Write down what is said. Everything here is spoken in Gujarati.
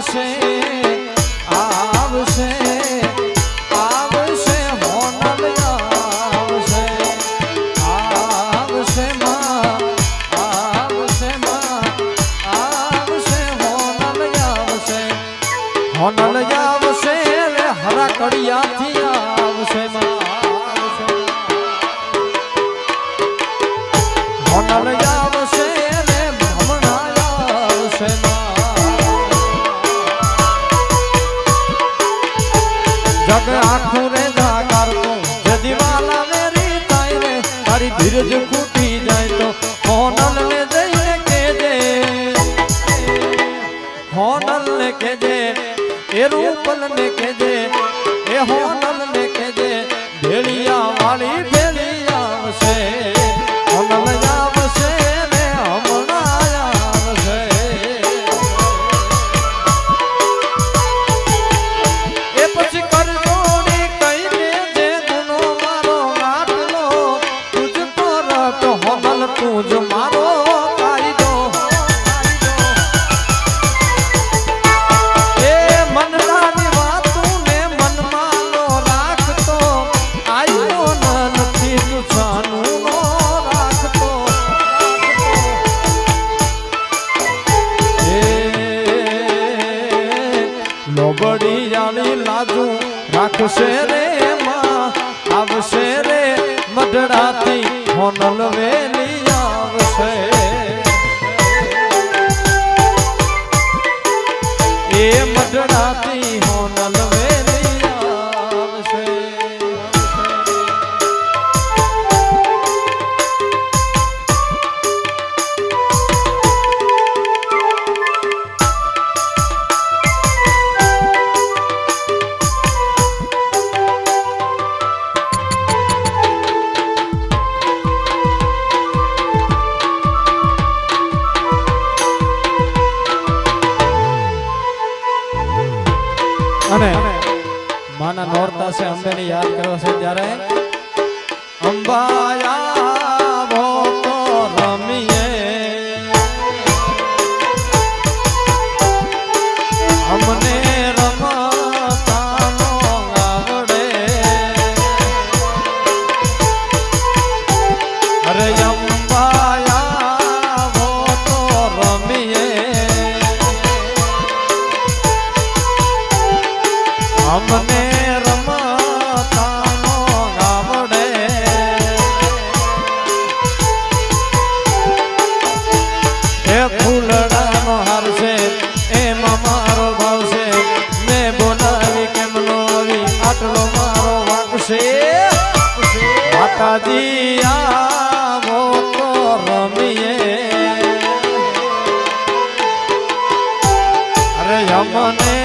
આવશે આવશે આવશે, હોનલ આવશે આવશે માં આવશે માં, આવશે, હોનલ આવશે. હોનલ આવશે રે હરા કડિયાથી આવશે માં. જાય તો હોનલ ને જઈને કેજે હોનલ ને કેજે એ રૂપલ એ હોનલ ને કેજે ભેળિયા વાળી જાળી લાજુ રાખશે રે માં આવશે રે મઢડાથી હોનલ વેલી આવશે. એ મઢડાથી હોનલ અને માના નોરતા છે અંબેને યાદ કરો છે ત્યારે અંબાયા અમને રમતા નો આવડે એ ફૂલડાનો હાર એમાં મારો ભાવશે મેં બોલાવી કેમ આવી મારો વાગશે માતાજી, આવો તો રમીએ. અરે અમને